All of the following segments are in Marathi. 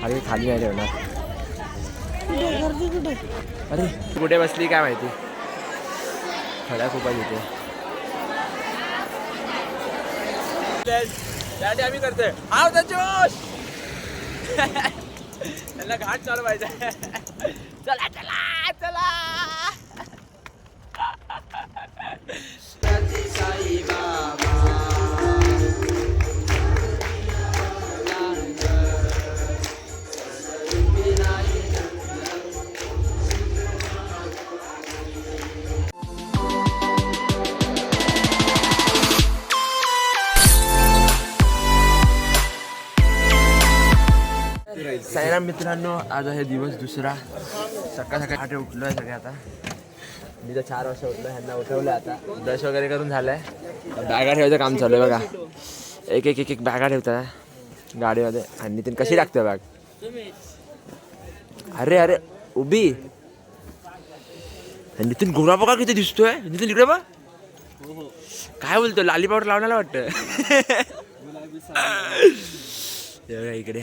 खाली खाली नाही ठेवणार अरे कुठे बसली काय माहिती? खड्या खूपच त्यासाठी आम्ही करतोय. आव जोश त्यांना घाट चालू पाहिजे चला चला. साईराम मित्रांनो आज आहे दिवस दुसरा. सकाळ सकाळी आठ उठलो आहे सगळे आता. मी तर चार वाजता उठलो ह्यांना उठवलं आता. ब्रश वगैरे करून झालंय. बॅगा ठेवायचं काम चालू आहे बघा. एक एक एक एक बॅगा ठेवतात गाडीमध्ये. आणि नितीन कशी लागते बॅग? अरे अरे उभी. आणि नितीन गुरा बघा किती दिसतोय? नितीन इकडे बघ. काय बोलतो लाली पावडर लावण्याला वाटतं इकडे.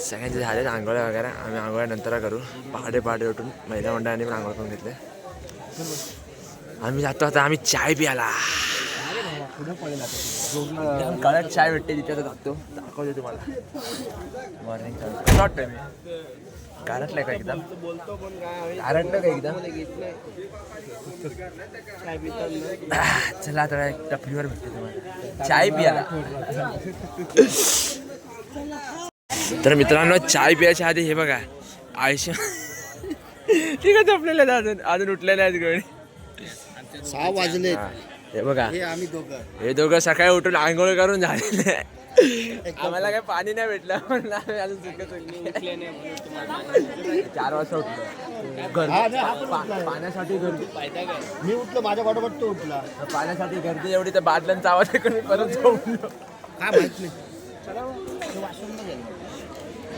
सगळ्यांचे झाले आंघोळ्या वगैरे. आम्ही आंघोळ्या नंतर करू. पहाटे पहाटे उठून महिला मंडळाने पण आंघोळ करून घेतले. आम्ही जातो आता आम्ही चाय प्याला काळात चाय भेटते तिथे आता जातो. दाखवतो तुम्हाला. मॉर्निंग कसं वाटतंय मी का एकदम गारटलं का एकदम चला आता एक टपरीवर भेटते तुम्हाला. चाय प्याला तर मित्रांनो चाय प्यायच्या आधी हे बघा आयुष्य ठीक आहे झोपलेले आहेत अजून. अजून उठलेले आहेत गडी सहा वाजले. हा, बघा. हे आम्ही दोघं. हे दोघं सकाळी उठून आंघोळ करून झालेले आम्हाला काही पाणी नाही भेटलं चार वाजता उठलो. पाण्यासाठी गर्दी मी उठलो माझ्या बरोबर तो उठला. पाण्यासाठी गर्दी एवढी तर बादल्यांचा आवाज ऐकून मी परत झोपलो काय माहीत नाही.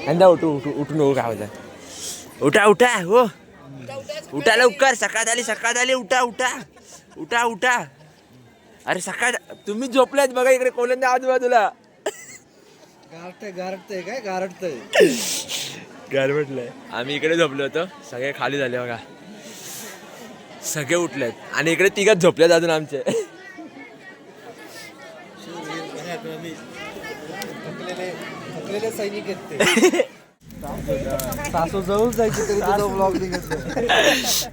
यंदा उठू उठू उठू नको काय होतं उठा उठा हो. उठा लवकर सकाळ झाली सकाळ झाली उठा उठा. उठा उठा. अरे सकाळ तुम्ही झोपल्यात बघा इकडे कोल्यांदा आजूबाजूला गारटय गारटतय काय गारटतय? गारबटलंय. आम्ही इकडे झोपलो होतो. सगळे खाली झाले बघा. सगळे उठलेत. आणि इकडे तिघच झोपलेत अजून आमचे. थकलेले सैनिक आहेत ते. सासू जवळ जायची तरी तुझा ब्लॉग.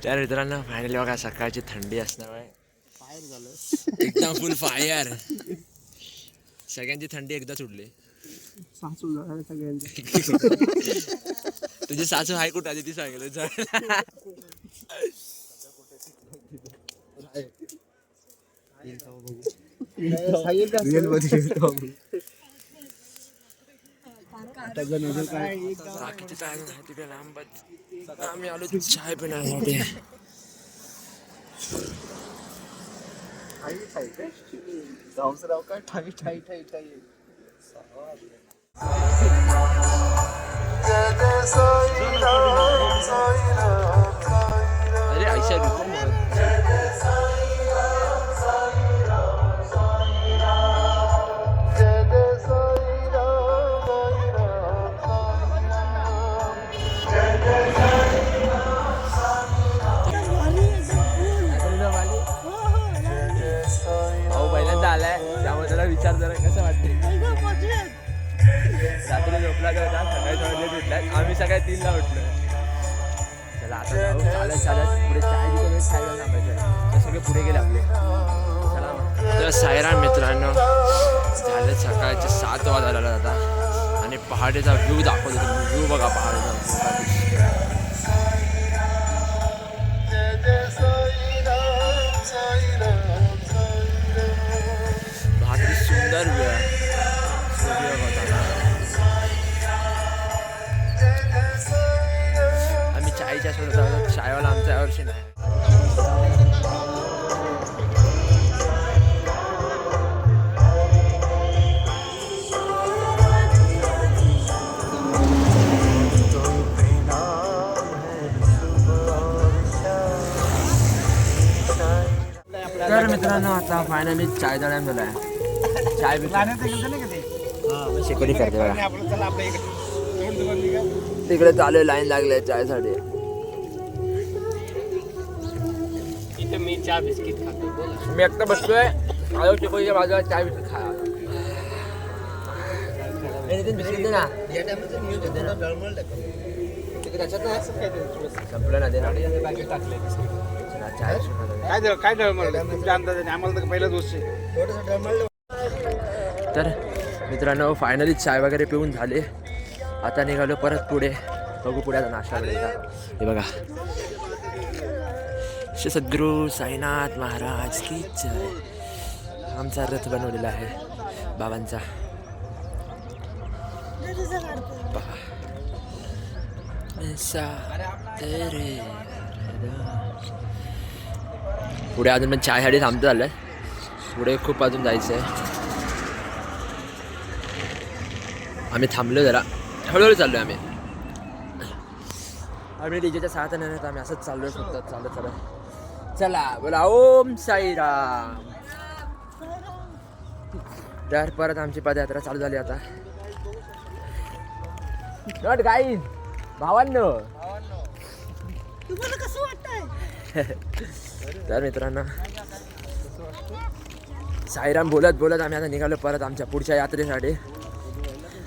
तर मित्रांनो फायनली बघा सकाळची थंडी असणार आहे. बाहेर झालं. एकदम फुल फायर सगळ्यांची थंडी एकदाच उडली सासू सगळ्यांचे. तुझी सासू हाय कुठं आधी ती सांगितलं. रिअल आम्ही. काय बाकीचे लांबच आलो चाय पिण्यासाठी जाऊसराव काय ठाई ठाई ठाई ठाई अरे आयशा रुको आता फायनली चाय दळ्यान झालाय चाय बी शिकवली करते बघा तिकडे चालू लाईन लागले चायसाठी इथे मी चहा बिस्किट खातो बोला मी एकटा बसलोय आलो चिकोच्या बाजूला चाय बिस्किट खाया बिस्किट दे ना संपलं ना दे ना चला, काय सुरू काय काय तुमच्या अंदाजाने आम्हाला तर पहिलाच गोष्ट तर मित्रांनो फायनली चाय वगैरे पिऊन झाले. आता निघालो परत पुढे. बघू पुढे आता नाश्ता हे बघा. श्री सद्गुरू साईनाथ महाराज की जय. आमचा रथ बनवलेला आहे बाबांचा. पहा. तेरे पुढे अजून पण चायसाठी थांबतो झालंय पुढे खूप अजून जायचं आहे आम्ही थांबलो जरा. हळूहळू चाललोय आम्ही. आम्ही डीजेच्या साथ नाही आम्ही असंच चाललोय फक्त. चालत चालत. चला बोला. ओम साईराम. तर परत आमची पदयात्रा चालू झाली आता. नॉट गाईज भावांनो. तुम्हाला कसं वाटतंय? तर मित्रांनो साईराम बोलत बोलत आम्ही आता निघालो परत आमच्या पुढच्या यात्रेसाठी.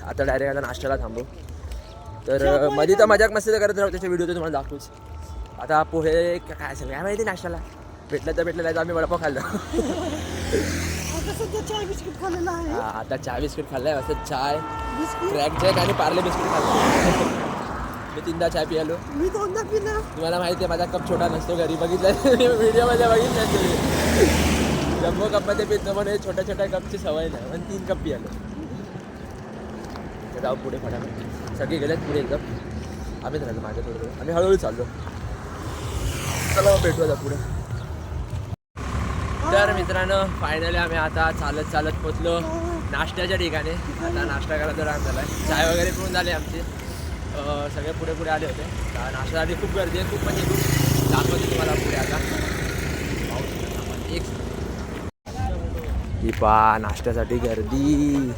आता डायरेक्ट आता नाश्त्याला थांबू. तर अं, मध्ये तर मजाक मस्ती करत राहू त्याच्या व्हिडिओ तर तुम्हाला दाखवूच. आता पोहे काय असेल काय माहिती नाश्त्याला. भेटलं तर भेटलं नाही तर आम्ही वडापाव खाल्लं. आता चाय बिस्किट खाल्लेला आहे. हा, आता चाय बिस्किट खाल्लंय असं चाय बिस्किट? क्रॅक जॅक आणि पार्ले बिस्किट खाल्लं. मी तीनदा चाय पियालो. मी दोनदा पिला. तुम्हाला माहिती आहे माझा कप छोटा नसतो घरी बघितलं व्हिडिओमध्ये बघितलं तुम्ही. जम्बो कपमध्ये पितो पण हे छोट्या छोट्या कपची सवय नाही. पण तीन कप पियालो. जाऊ पुढे फटाफट. सगळे गेलेत पुढे एकदम. आम्हीच राहिलो माझ्या थोडं आम्ही हळूहळू चाललो. चला मग भेटू आता पुढे. तर मित्रांनो फायनली आम्ही आता चालत चालत पोचलो. नाश्त्याच्या ठिकाणी. आता नाश्ता करायचा टाइम झाला चाय वगैरे पिऊन झाली आमची. सगळे पुढे पुढे आले होते. तर नाश्त्यासाठी खूप गर्दी आहे खूप म्हणजे खूप दाखवते तुम्हाला पुढे आता. पाऊस एक ही पा नाश्त्यासाठी गर्दी.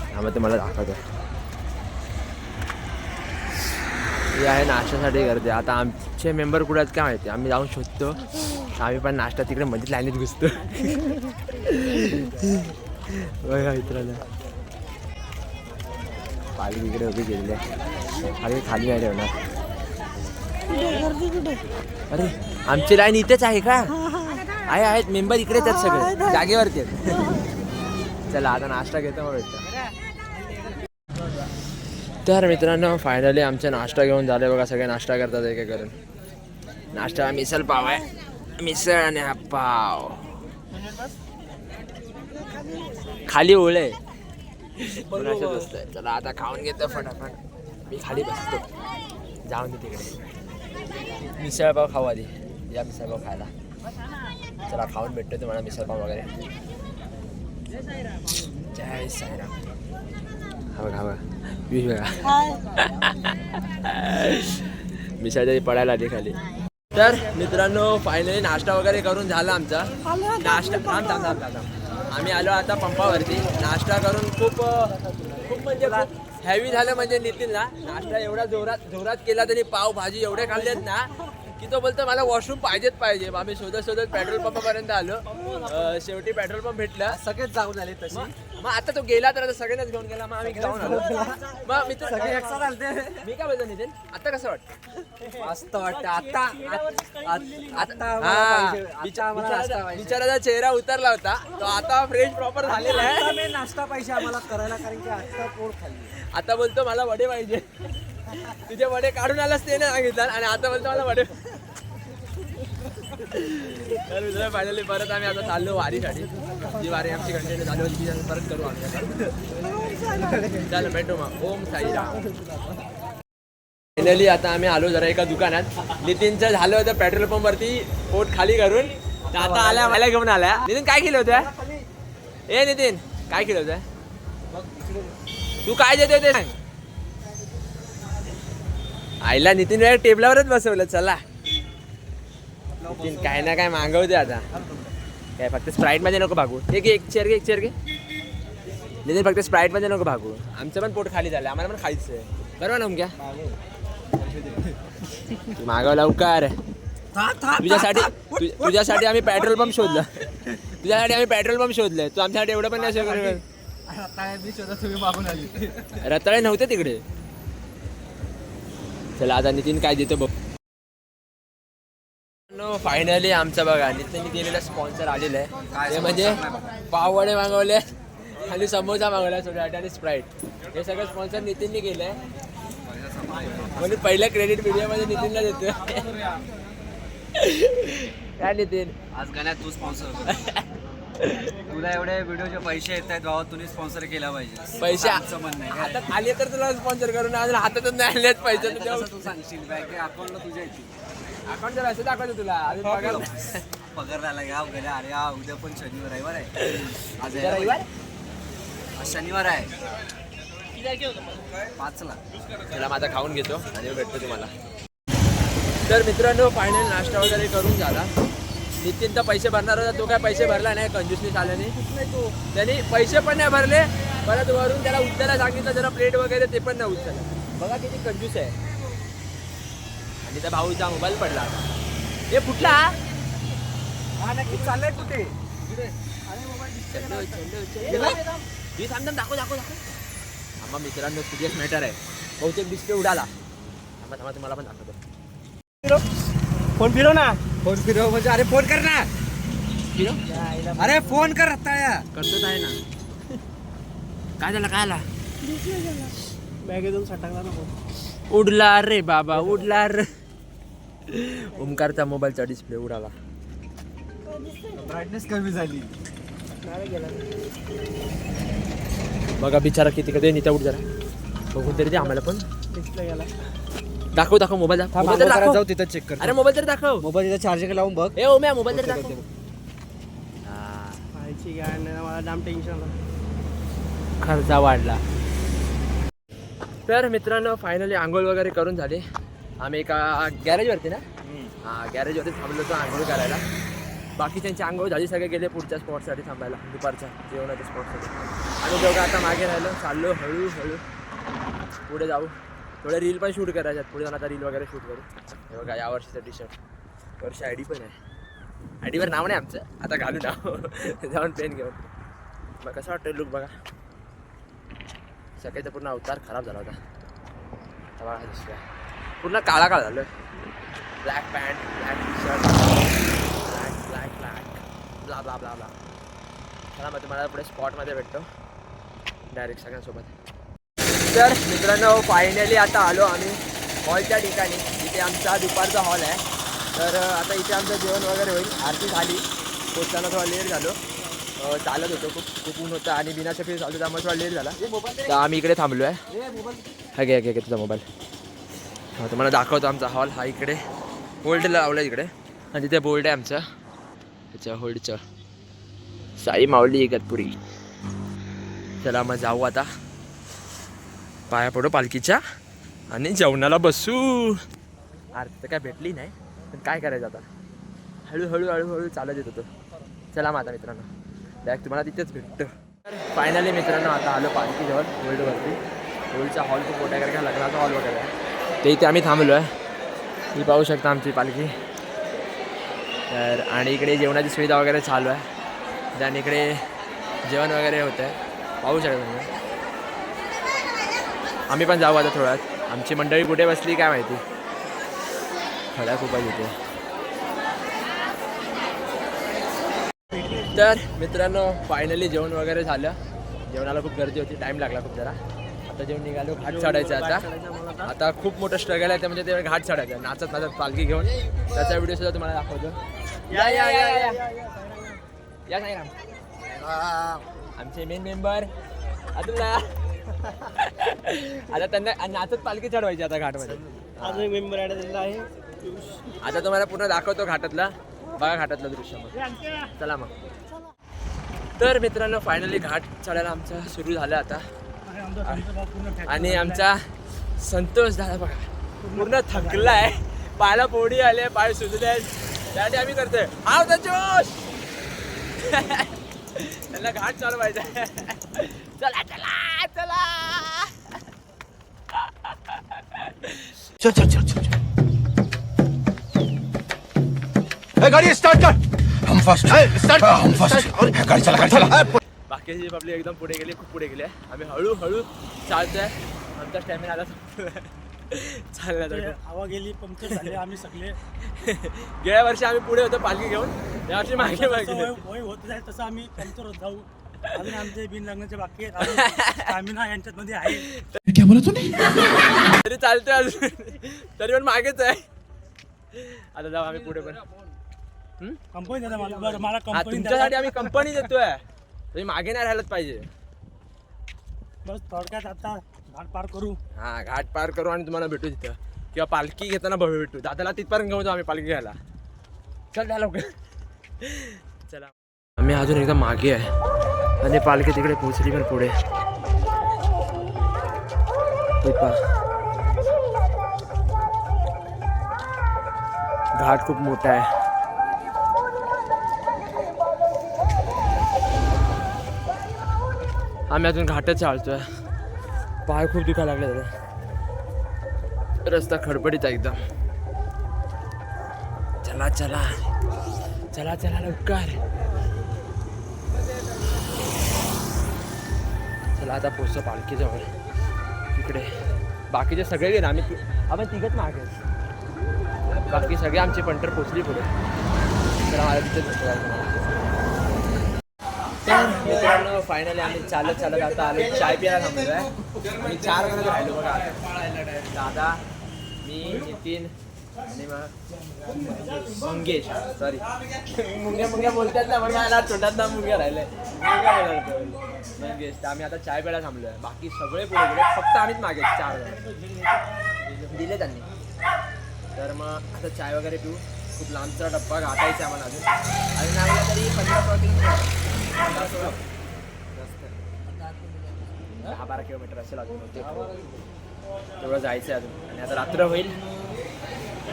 त्यामुळे तुम्हाला दाखवतो. ही आहे नाश्त्यासाठी गर्दी. आता आमचे मेंबर कुठे आहेत काय माहिती? आम्ही जाऊन शोधतो. आम्ही पण नाश्ता तिकडे मध्ये लाईनीत घुसतो. बघा मित्रांनो पालखी इकडे उभी गेलेली आहे. पालखी खाली नाही ठेवणार अरे आमची लाईन इथेच आहे का? आहे आहेत. मेंबर इकडेच आहेत सगळे. जागेवरती आहेत. चला आता नाश्ता घेतो मग भेटतो तर मित्रांनो फायनली आमचा नाश्ता घेऊन झाले बघा. सगळे नाश्ता करतात एक एक करून नाश्ता मिसळ पाव आहे. मिसळ आणि हा पाव. खाली ओळे कोणाच्या चला आता खाऊन घेतो फटाफट. मी खाली बसतो. जाऊन दे तिकडे. मिसळ पाव खाऊ आधी. या मिसळ पाव खायला. चला खाऊन भेटतो तुम्हाला मिसळ पाव वगैरे. जय साईराम. हा बघा बघा. बघा. मिसळ पडायला आली खाली. तर मित्रांनो फायनली नाश्ता वगैरे करून झाला आमचा. नाश्ता थांब थांब थांब थांब. आम्ही आलो आता पंपावरती. नाश्ता करून खूप खूप म्हणजे हॅवी झालं म्हणजे नितीन ना नाश्ता एवढा जोरात जोरात केला तरी पाव भाजी एवढे खाल्लेत ना की तो बोलतो मला वॉशरूम पाहिजेच पाहिजे. आम्ही शोधत शोधत पेट्रोल पंपापर्यंत आलो. शेवटी पेट्रोल पंप भेटला. सगळेच जाऊन आले तसे. मग आता तो गेला तर आता सगळ्यांनाच घेऊन गेला. मग आम्ही जाऊन आलो. मग मित्र सगळे एकसाथ आलते. मी काय बोलतो नितीन? आता कसं वाटतं? मस्त वाटतं. आता आत- आत- आता आम्हाला हा. बिचाराचा चेहरा उतरला होता. तो आता फ्रेश प्रॉपर झालेला आता आहे मी नाश्ता पाहिजे आम्हाला करायला कारण की आता पोट खाल्ली. आता बोलतो मला वडे पाहिजे. तुझे वडे काढून आलास ते नाही सांगितलं. आणि आता बोलतो मला वडे तर मित्र फायनली परत आम्ही आता चाललो वारीसाठी. जी वारी आमची कंटिन्यू चालू होती ती परत करू आम्ही चल भेटू मग. ओम साईराम. फायनली आता आम्ही आलो जरा एका दुकानात. नितीनचं झालं होतं पेट्रोल पंप वरती पोट खाली करून. आता आल्या मला घेऊन आल्या. नितीन काय केलं होतं? ए नितीन काय केलं होतं? तू काय देतोय ते सांग आईला नितीन टेबलावरच बसवलं चला. नितीन काय ना काय मागवते आता. काय फक्त स्प्राईटमध्ये नको भागू. एक एक चेअर घे एक चेअर घे. नितीन फक्त स्प्राईटमध्ये नको भागू. आमचं पण पोट खाली झालं आम्हाला पण खालीच आहे. बरोबर ना उमक्या मागव लवकर. तुझ्यासाठी तुझ्यासाठी आम्ही पेट्रोल पंप शोधलं. तुझ्यासाठी आम्ही पेट्रोल पंप शोधलं. तू आमच्यासाठी एवढं पण नाही शोधलं तुम्ही मागून आली रताळे नव्हते तिकडे. चला आता नितीन काय देतो बघ. फायनली आमचा बघा नितीनने दिलेला स्पॉन्सर आलेला आहे. ते म्हणजे पाववडे मागवले आणि समोसा मागवला सोडाट आणि स्प्राईट हे सगळं स्पॉन्सर नितीनने केलंय. म्हणजे पहिल्या क्रेडिट व्हिडिओमध्ये नितीनला देतो काय नितीन? आज गाण्यात तू स्पॉन्सर तुला एवढे व्हिडिओचे पैसे येत आहेत भावा तुम्ही स्पॉन्सर केला पाहिजे. पैसे? आमचं म्हणणं आहे. काय? हातात आले तर तुला स्पॉन्सर करून अजून हातातच नाही आलेत पैसे. आता कसं तू सांगशील बँक अकाउंटला तुझ्या येतील अकाउंट जर असं दाखवतो तुला. अजून पगार पगार झाला या उद्या अरे हा उद्या पण शनिवार रविवार आहे. आज उद्या रविवार? आज शनिवार आहे. पाचला त्याला माझा खाऊन घेतो. आणि भेटतो तुम्हाला. तर मित्रांनो फायनल नाश्ता वगैरे करून झाला. नितीन तर पैसे भरणार होता तो काय पैसे भरला नाही कंजूसनी झाल्याने त्यांनी पैसे पण नाही भरले परत वरून त्याला उचलायला सांगितलं जरा प्लेट वगैरे ते पण नाही उचललं बघा किती कंजूस आहे. आणि त्या भाऊचा मोबाईल पडला. हे कुठला? हा नक्की चाललंय कुठे? थांब. थांब, दाखव दाखव दाखव. आम्हा मित्रांनो सिरियस मॅटर आहे. बहुतेक डिस्प्ले उडाला. थांबा थांबा तुम्हाला पण दाखवतो. फोन फिरव ना. फोन फिरव म्हणजे अरे फोन कर ना. अरे फोन कर रत्ताळ्या करतोच आहे ना. काय झालं काय आला? बॅगेतून सटकला नको. उडला रे बाबा उडला रे. ओमकारचा मोबाईलचा डिस्प्ले उडाला. ब्राईटनेस कमी झाली. बघा बिचारा किती कधी नीता उठ जरा. बघून तरी दे आम्हाला पण. डिस्प्ले गेला दाखव दाखव मोबाईल दाखव. मोबाईल तरी जाऊ दाखव. तिथं चेक कर अरे मोबाईल तरी दाखव. मोबाईल तिथं चार्जिंग लावून बघ. ए ओम्या मोबाईल तरी दाखव. हा, खायची गाड नाही मला टेन्शन खर्चा वाढला. तर मित्रांनो फायनली आंघोळ वगैरे करून झाली. आम्ही एका गॅरेजवरती ना? हा गॅरेजवरती थांबलो होतो आंघोळ करायला. बाकी त्यांची आंघोळ झाली सगळे गेले पुढच्या स्पॉटसाठी थांबायला दुपारच्या जेवणाच्या स्पॉटसाठी आम्ही दोघं आता मागे राहिलो चाललो हळूहळू. पुढे जाऊ. थोडं रील पण शूट करायच्यात. पुढे जाऊन आता रील वगैरे शूट करू. हे बघा या वर्षीचं टी शर्ट वर्ष आय डी पण आहे. आय डीवर नाव नाही आमचं. आता घालू नाव. जाऊन पेन घेऊन. मग कसं वाटतं लुक बघा. सकाळचा पूर्ण अवतार खराब झाला होता. आता बघा दुसऱ्या पूर्ण काळा काळा झालं. Black pant black T shirt black black black blah blah blah blah चला मग तुम्हाला पुढे स्पॉटमध्ये भेटतो. डायरेक्ट सगळ्यांसोबत. तर मित्रांनो फायनली आता आलो आम्ही हॉलच्या ठिकाणी. इथे आमचा दुपारचा हॉल आहे. तर आता इथे आमचं जेवण वगैरे होईल. आरती झाली. पोचताना थोडा लेट झालो. चालत होतो खूप. खूप ऊन होतं आणि बिना फिर चालतो त्यामुळे थोडा लेट झाला. तर आम्ही इकडे थांबलो आहे हा घे घे तुझा मोबाईल हा तुम्हाला दाखवतो आमचा हॉल हा इकडे. होल्ड लावला इकडे. आणि तिथे बोर्ड आहे आमचं. त्याच्या होल्डचं साई माऊली इगतपुरी चला मग जाऊ आता. पाया पडू पालखीच्या आणि जेवणाला बसू. आरती तर काय भेटली नाही. पण काय करायचं आता? हळूहळू हळूहळू चालत येत होतो. चला माझा मित्रांनो. बॅग तुम्हाला तिथेच भेटतं. फायनली मित्रांनो आता आलो पालखीजवळ होल्डवरती होल्डचा हॉल खूप मोठा आहे कारण का लग्नाचा हॉल वगैरे आहे. ते इथे आम्ही थांबलो आहे ही पाहू शकता आमची पालखी. तर आणि इकडे जेवणाची सुविधा वगैरे चालू आहे. आणि इकडे जेवण वगैरे होतं आहे पाहू शकता तुम्ही. आम्ही पण जाऊ आता थोड्यात. आमची मंडळी कुठे बसली काय माहिती? खड्या खूपच येते तर मित्रांनो फायनली जेवण वगैरे झालं. जेवणाला खूप गर्दी होती टाईम लागला खूप जरा. आता जेवण निघालो घाट चढायचं आता. आता. खूप मोठं स्ट्रगल आहे ते म्हणजे ते घाट चढायचं. नाचत नाचत पालखी घेऊन. त्याचा व्हिडिओ सुद्धा तुम्हाला दाखवतो. या या या या. या साईराम. आमचे मेन मेंबर अतुलला आता त्यांना नाचत पालखी चढवायची आता घाटमध्ये. अजून एक मेंबर ऍड झालेला आहे. आता तुम्हाला पूर्ण दाखवतो घाटातला. बघा घाटातलं दृश्य मग. चला मग. तर मित्रांनो फायनली घाट चढायला आमचा सुरू झाला आता. आणि आमचा संतोष झाला बघा पूर्ण थकलाय. पायाला पोडी आले पाय सुजले त्यासाठी आम्ही करतोय. आव जोश त्यांना घाट चालवायचा चला चला चला. चल चल चल चल ए, गाड़ी स्टार्ट कर. हम फर्स्ट स्टार्ट हम फर्स्ट गाड़ी चला गाड़ी चला। बाकीची पब्लिक एकदम पुढे गेली खूप पुढे गेली आहे. आम्ही हळूहळू चालतोय. आमचा स्टॅमिना आला. चालला ते हवा गेली पंक्चर झाले आम्ही सगळे. गेल्या वर्षी आम्ही पुढे होतो पालखी घेऊन. या वर्षी मागे जसं मागे. वय वय होत जाईल तसं आम्ही पंक्चर होत जाऊ. अजून आमचे बिन लग्नाचे बाकी आहेत. स्टॅमिना यांच्यात मध्ये आहे. क्या बोला तूने? तरी चालतोय अजून. तरी पण मागेच आहे. आता जाऊ आम्ही पुढे पण. कंपनी देता मला. बरं मला हा कंपनी तुमच्यासाठी आम्ही कंपनी देतोय. तुम्ही मागे नाही राहिलंच पाहिजे. बस थोडक्यात आता घाट पार करू. हा घाट पार करू आणि तुम्हाला भेटू तिथं. किंवा पालखी घेताना भव्य भेटू. दादाला तिथपर्यंत घेऊन जाऊ आम्ही पालखी घ्यायला. चल द्या लवकर. चला. आम्ही अजून एकदा मागे आहे. आणि पालखी तिकडे पोहोचली पण पुढे. घाट खूप मोठा आहे. आम्ही अजून घाटच चालतोय पाय खूप दुखायला लागले दादा रस्ता खडबडीत आहे एकदम. चला चला. चला चला लवकर. चला आता पोचतो पालखीजवळ. इकडे. बाकीचे सगळे गेले आम्ही ति- आपण तिघच मागे. बाकी सगळे आमची पंटर पोचली पुढे. चला मला तिथे. तर मित्रांनो फायनली आम्ही चालत चालत आता आलो चाय प्यायला थांबलो आहे आम्ही चार जण राहिलो बघा. आता. दादा मी नितीन आणि मग मंगेश सॉरी मुंग्या मुंग्या बोलतात ना म्हणून मला तोंडात ना मुंग्या राहिले मंगेश तर आम्ही आता चाय प्यायला थांबलो आहे बाकी सगळे पुढे पुढे फक्त आम्हीच मागे चार जण. दिले त्यांनी. तर मग आता चाय वगैरे पिऊ. खूप लांबचा डब्बा गाठायचा आम्हाला अजून. अजून आम्हाला तरी पंधरा किलोमीटर दहा बारा किलोमीटर असेल अजून. ते तेवढं जायचं आहे अजून. आणि आता रात्र होईल.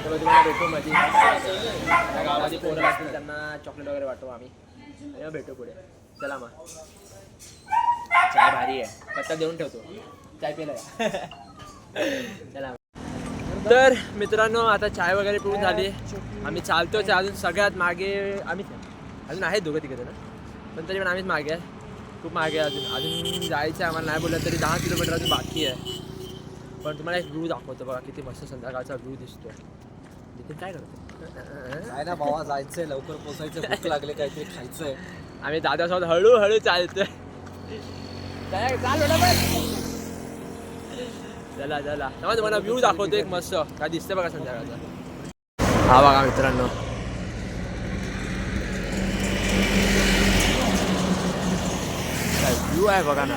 तेव्हा तुम्हाला भेटू मध्ये गावामध्ये पोरं असतील त्यांना चॉकलेट वगैरे वाटू आम्ही. आणि भेटू पुढे. चला मग. चाय भारी आहे. पत्ता देऊन ठेवतो. चाय पिला चला तर मित्रांनो आता चाय वगैरे पिऊन झाली. आम्ही चालतोच अजून सगळ्यात मागे. आम्ही अजून आहे दोघं तिघं जण. पण तरी पण आम्हीच मागे आहे. खूप मागे आहे अजून. अजून जायचं आहे आम्हाला. नाही बोललं तरी दहा किलोमीटर अजून बाकी आहे. पण तुम्हाला एक व्ह्यू दाखवतो बघा किती मस्त संध्याकाळचा व्ह्यू दिसतो तिथे काय करतो काय ना भावा जायचंय. लवकर पोचायचं. भूक लागले काहीतरी खायचंय. आम्ही दादासोबत हळूहळू चालतोय. चाल. चला तुम्हाला व्ह्यू दाखवतो एक मस्त. काय दिसतंय बघा संध्याकाळचा. हा बघा मित्रांनो. व्ह्यू आहे बघा ना.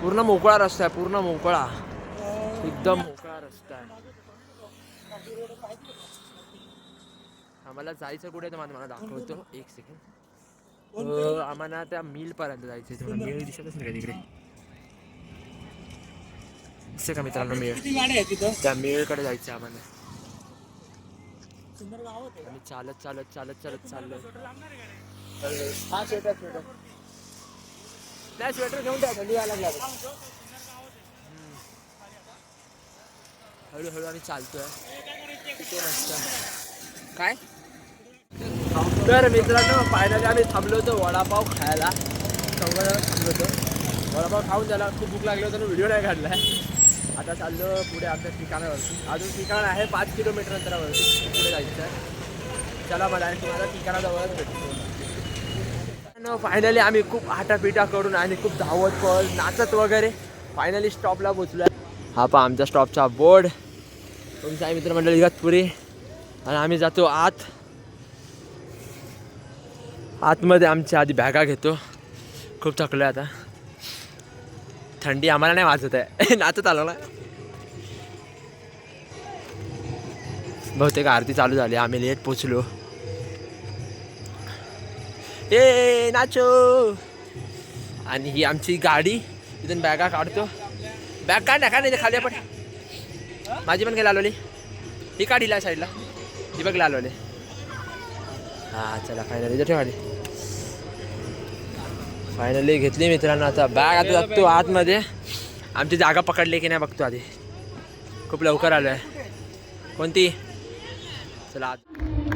पूर्ण मोकळा रस्ता आहे पूर्ण मोकळा. एकदम मोकळा रस्ता आहे. आम्हाला जायचं कुठे तर मला दाखवतो. एक सेकंड आम्हाला त्या मिल पर्यंत जायचं आहे तुम्हाला मिळ दिसतच नाही तिकडे. दिसते का मित्रांनो मिळ त्या मिळकडे जायचं आम्हाला. आम्ही चालत चालत चालत चालत चाललो हा स्वेटर स्वेटर नाही स्वेटर घेऊन द्या थंडी व्हायला हळूहळू आम्ही चालतोय. काय? तर मित्रांनो फायनली आम्ही थांबलो होतो वडापाव खायला. चौघाजण थांबलो होतो. वडापाव खाऊन त्याला खूप भूक लागली होती व्हिडिओ नाही काढला. आता चाललो पुढे आमच्या ठिकाणावरती. अजून ठिकाण आहे पाच किलोमीटर अंतरावरती. पुढे जायचं आहे. चला मला आणि तुम्हाला ठिकाणाजवळच भेटतो. फायनली आम्ही खूप आटापिटा करून आणि खूप धावत पळ नाचत वगैरे. फायनली स्टॉपला पोचलो हा पहा आमच्या स्टॉपचा बोर्ड तुमचा मित्रमंडळी इगतपुरी आणि आम्ही जातो आत. आतमध्ये आमच्या आधी बॅगा घेतो. खूप थकलो आता. थंडी आम्हाला नाही वाजत आहे. नाचत आलो ना. बहुतेक आरती चालू झाली. आम्ही लेट पोचलो ए नाचो. आणि ही आमची गाडी इथून बॅगा काढतो. बॅग काढ ना काढ नाही खाली आपण. माझी पण काय लालवली ही काढीला साईडला. ही बघ लावले हा चला फायनल इथं ठेवाली फायनली घेतली मित्रांनो आता. बॅग आता जातो आतमध्ये. आमची जागा पकडली की नाही बघतो आधी. खूप लवकर आलो आहे कोणती? चला आत.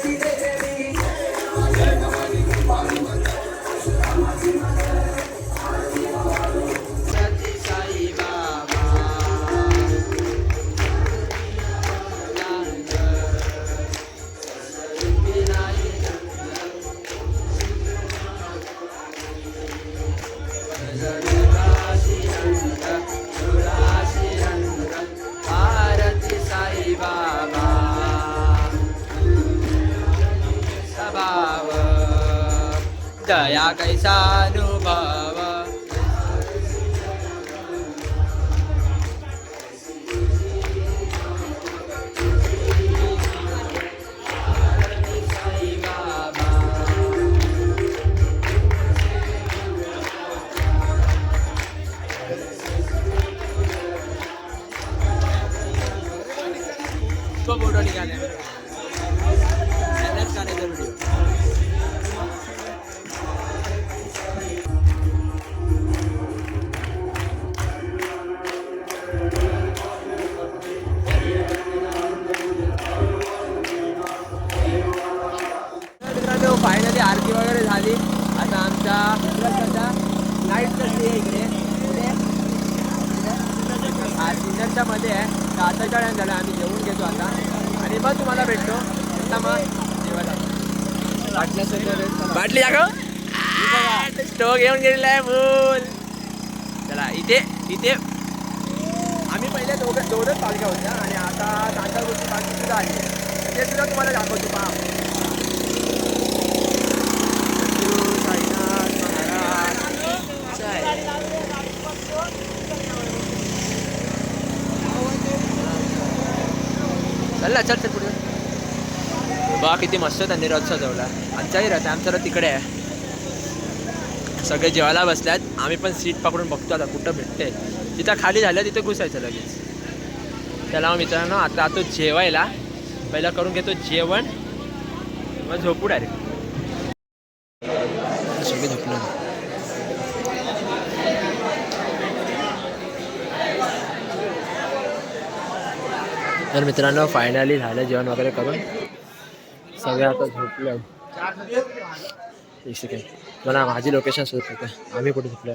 दया कैसा अनुभव? टाइम झाला आम्ही जेवून घेतो आता. आणि मग तुम्हाला भेटतो. आता मग जेवायला. बाटली दाखव. स्टोव घेऊन गेलेला आहे फुल. चला इथे इथे. आम्ही पहिले दोघं दोनच पालख्या होत्या. आणि आता गोष्टी पालखी सुद्धा आली ते सुद्धा तुम्हाला दाखवतो. पहा सद्गुरू साईनाथ महाराज जय. चल चल चल पुढे. बा किती मस्त त्यांनी रथ सजवला. आमच्याही रथ आहे आमचा रथ तिकडे आहे. सगळे जेवायला बसल्यात. आम्ही पण सीट पकडून बघतो आता कुठं भेटते तिथं खाली झालं तिथं घुसायचं लगेच. त्याला मग हो मित्रांनो आता तो जेवायला. पहिला करून घेतो जेवण. मग झोपू डायरेक्ट तर मित्रांनो फायनली झालं जेवण वगैरे करून. सगळे आता झोपलो एक सेकंड मला माझी लोकेशन सुरू होतं आम्ही कुठे झोपलो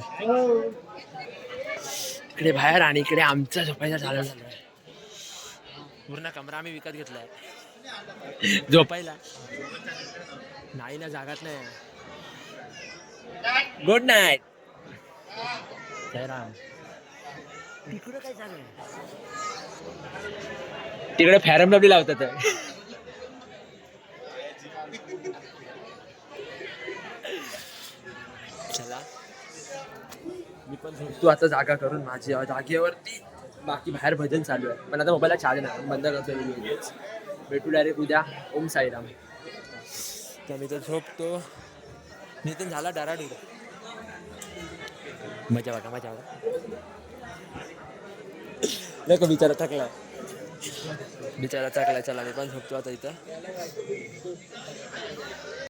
इकडे बाहेर आणि इकडे आमचा झोपायचा झालं झालं पूर्ण कमरा आम्ही विकत घेतलाय. झोपायला. नाही ना जागात नाही. गुड नाईट जयराम तिकडं काय चालू आहे? तिकडे फॅरम डबली लावतात चला. मी पण झोपतो आता जागा करून माझी जागेवरती बाकी बाहेर भजन चालू आहे. पण आता मोबाईलला चार्ज नाही बंद करतो भेटू डायरेक्ट उद्या. ओम साईराम. तर मी तर झोपतो. मी तर झाला डराडूर मजा बघा मजा बघा. नाही का बिचारा थकला? बिचारा थकला चला मी पण झोपतो आता इथं.